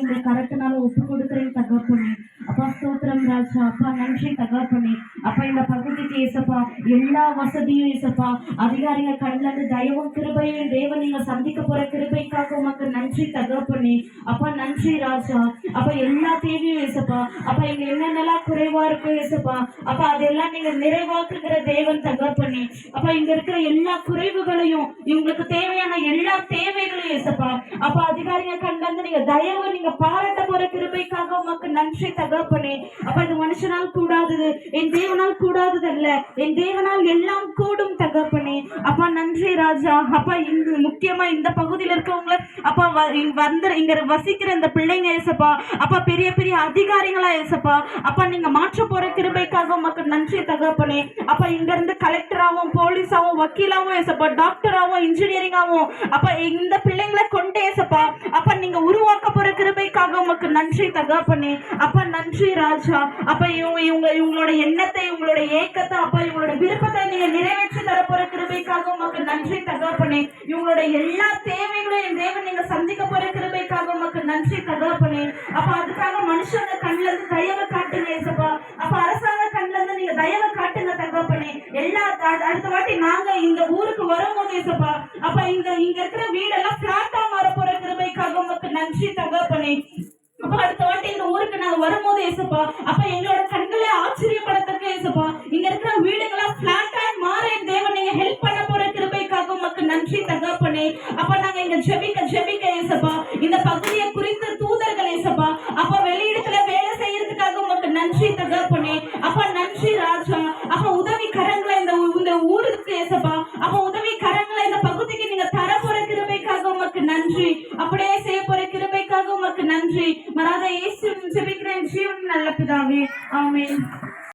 இந்த கரத்தினால ஒப்பு கொடுக்குறேன் தகப்பனே அப்பா ஸ்தோத்திரம் ராஜா. அப்பா நன்றி தகப்பனே அப்பா இந்த பகுதிக்கு ஏசப்பா எல்லா வசதியும் ஏசப்பா. அதிகாரிகள் கண்ணில் இருந்து தயவும் கிருபையும் தேவன் நீங்க சந்திக்க போற கிருபைக்காக உமக்கு நன்றி தகப்பனே அப்பா நன்றி ராஜா. அப்ப எல்லா தேவையும் ஏசப்பா. அப்ப இங்க என்னென்னலாம் குறைவா இருக்கு ஏசப்பா. அப்ப அதெல்லாம் நீங்க நிறைவாக்குகிற தேவன் தகப்பனே அப்ப இங்க இருக்கிற எல்லா குறைவுகளையும் இவங்களுக்கு தேவையான எல்லா தேவைகளையும் ஏசப்பா அப்ப அதிகாரிங்க கண்டு நீங்க தயவு நீங்க பாராட்ட போற கிருபை நன்றி தகப்பனே. அப்ப இது மனுஷனால் கூடாதது என் தேவனால் கூடாதது அல்ல என் தேவனால் எல்லாம் கூடும் தகப்பனே. அப்பா நன்றி ராஜா. அப்பா இங்கு முக்கியமா இந்த பகுதியில் இருக்கவங்கள அப்பா வ- இங்க வந்து இங்க வசிக்கிற இந்த பிள்ளைங்க ஏசப்பா. அப்பா பெரிய பெரிய அதிகாரிகளா ஏசப்பா. அப்பா நீங்க மாற்ற போற கிருபைக்காக உமக்கு நன்றி தகப்பனே. அப்பா இங்க இருந்து கலெக்டராகவும் போலீஸாகவும் வக்கீலாகவும் ஏசப்பா டாக்டராகவும் இன்ஜினியரிங்காகவும் அப்ப இந்த பிள்ளைங்களை கொண்டு ஏசப்பா. அப்ப நீங்க உருவாக்க போற உமக்கு நன்றி தகப்பனே. அப்ப நன்றி ராஜா. அப்ப இவங்க இவங்க இவங்களோட எண்ணத்தை இவங்களோட ஏக்கத்தை அப்ப இவங்களோட விருப்பத்தை நீங்க நிறைவேற்றி தரப்போற கிருபைக்காக உமக்கு நன்றி தகப்பனே. இவங்களோட எல்லா தேவைகளையும் என் தேவன் நீங்க சந்திக்க போற கிருபைக்காக உமக்கு நன்றி தகப்பனே. அப்ப அதுக்காக மனுஷங்க கண்ணுல இருந்து தயவு காட்டுங்க ஏசப்பா. அப்ப அரசாங்க கண்ணுல இருந்து நீங்க தயவு காட்டுங்க தகப்பனே. எல்லா அடுத்த வாட்டி நாங்க இந்த ஊருக்கு வரும்போது ஏசப்பா அப்ப இந்த இங்க இருக்கிற வீடெல்லாம் பிளாட் நன்றி தகப்பனே அப்ப அடுத்த வாட்டி இந்த ஊருக்கு நாங்க வரும்போது ஏசப்பா அப்ப எங்களோட கண்களே ஆச்சரியப்படத்தக்க ஏசப்பா இங்க இருக்கிற வீடுகளா பிளாட்டா மாற என் தேவன் நீங்க ஹெல்ப் பண்ண போற கிருபைக்காக உமக்கு நன்றி தகப்பனே அப்ப நாங்க இங்க ஜெபிக்க ஜெபிக்க ஏசப்பா இந்த பகுதியை குறித்து தூதர்கள் ஏசப்பா அப்ப வெளியிடத்துல வேலை செய்யறதுக்காக உமக்கு நன்றி தகப்பனே அப்ப நன்றி ராஜா அப்ப உதவி கரங்களை இந்த இந்த ஊருக்கு ஏசப்பா அப்ப உதவி கரங்களை இந்த பகுதிக்கு நீங்க தர போற கிருபைக்காக உமக்கு நன்றி. அப்படியே செய்ய போற நன்றி. மராத இயேசு ஜெபிக்கிறேன் ஜீவன் நல்ல பிதாவே. ஆமென்.